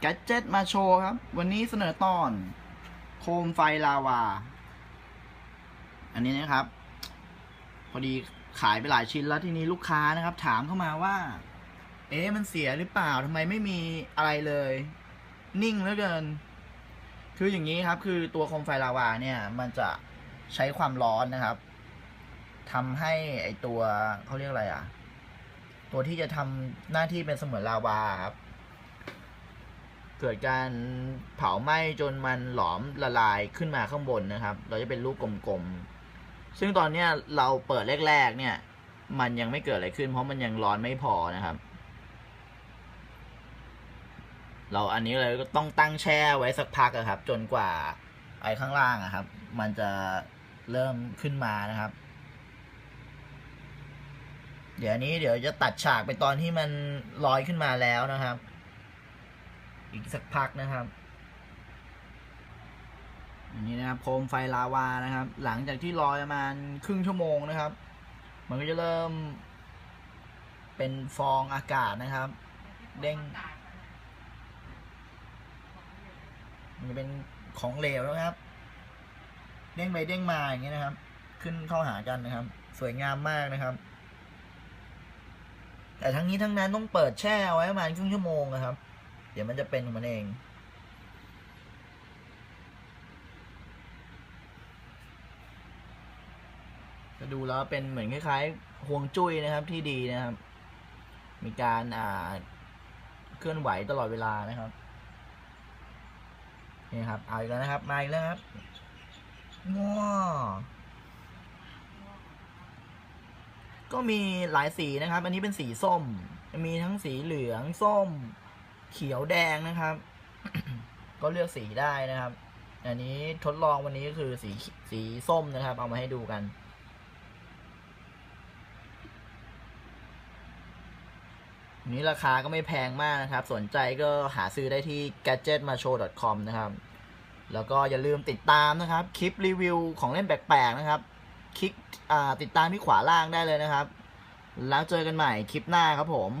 แกดเจ็ตมาโชว์ครับ วันนี้เสนอตอน โคมไฟลาวา อันนี้นะครับ พอดีขายไปหลายชิ้นแล้วทีนี้ลูกค้านะครับ ถามเข้ามาว่า เอ๊ะมันเสียหรือเปล่าทำไมไม่มีอะไรเลย นิ่งเหลือเกิน คืออย่างนี้ครับ คือตัวโคมไฟลาวาเนี่ย มันจะใช้ความร้อนนะครับทำให้ไอตัวเขาเรียกอะไรอะ ตัวที่จะทำหน้าที่เป็นเสมือนลาวาครับ เกิดการเผาไหม้จนมันหลอมละลายขึ้นมาข้างบนนะครับ เราจะเป็นลูกกลมๆ ซึ่งตอนนี้เราเปิดแรกๆเนี่ย มันยังไม่เกิดอะไรขึ้น เพราะมันยังร้อนไม่พอนะครับ เราอันนี้เลยก็ต้องตั้งแช่ไว้สักพักอะครับ จนกว่าไอ้ข้างล่างอะครับ มันจะเริ่มขึ้นมานะครับ เดี๋ยวนี้เดี๋ยวจะตัดฉากไปตอนที่มันลอยขึ้นมาแล้วนะครับ อีกสักพักนะครับอันนี้นะครับโคมไฟลาวานะครับ หลังจากที่ลอยประมาณครึ่งชั่วโมงนะครับ มันก็จะเริ่ม เป็นฟองอากาศนะครับ เด้งมันจะเป็นของเหลวนะครับ เด้งไปเด้งมาอย่างเงี้ยนะครับ ขึ้นเข้าหากันนะครับ สวยงามมากนะครับ แต่ทั้งนี้ทั้งนั้นต้องเปิดแช่ไว้ประมาณครึ่งชั่วโมงนะครับ เดี๋ยวมันจะเป็นของมันเอง จะดูแล้วเป็นเหมือนคล้ายๆห่วงจุ้ยนะครับที่ดีนะครับ มีการอ่าเคลื่อนไหวตลอดเวลานะครับนี่ครับ เอาอีกแล้วนะครับ มาอีกแล้วครับง้อก็มีหลายสีนะครับ อันนี้เป็นสีส้ม มีทั้งสีเหลือง ส้ม เขียวแดงนะครับ ก็เลือกสีได้นะครับ อันนี้ทดลองวันนี้ก็คือสีสีส้มนะครับ เอามาให้ดูกันนี้ราคาก็ไม่แพงมากนะครับ สนใจก็หาซื้อได้ที่ gadgetmashow.com นะครับ แล้วก็อย่าลืมติดตามนะครับ คลิปรีวิวของเล่นแปลกๆนะครับ คลิกติดตามที่ขวาล่างได้เลยนะครับ แล้วเจอกันใหม่คลิปหน้าครับผม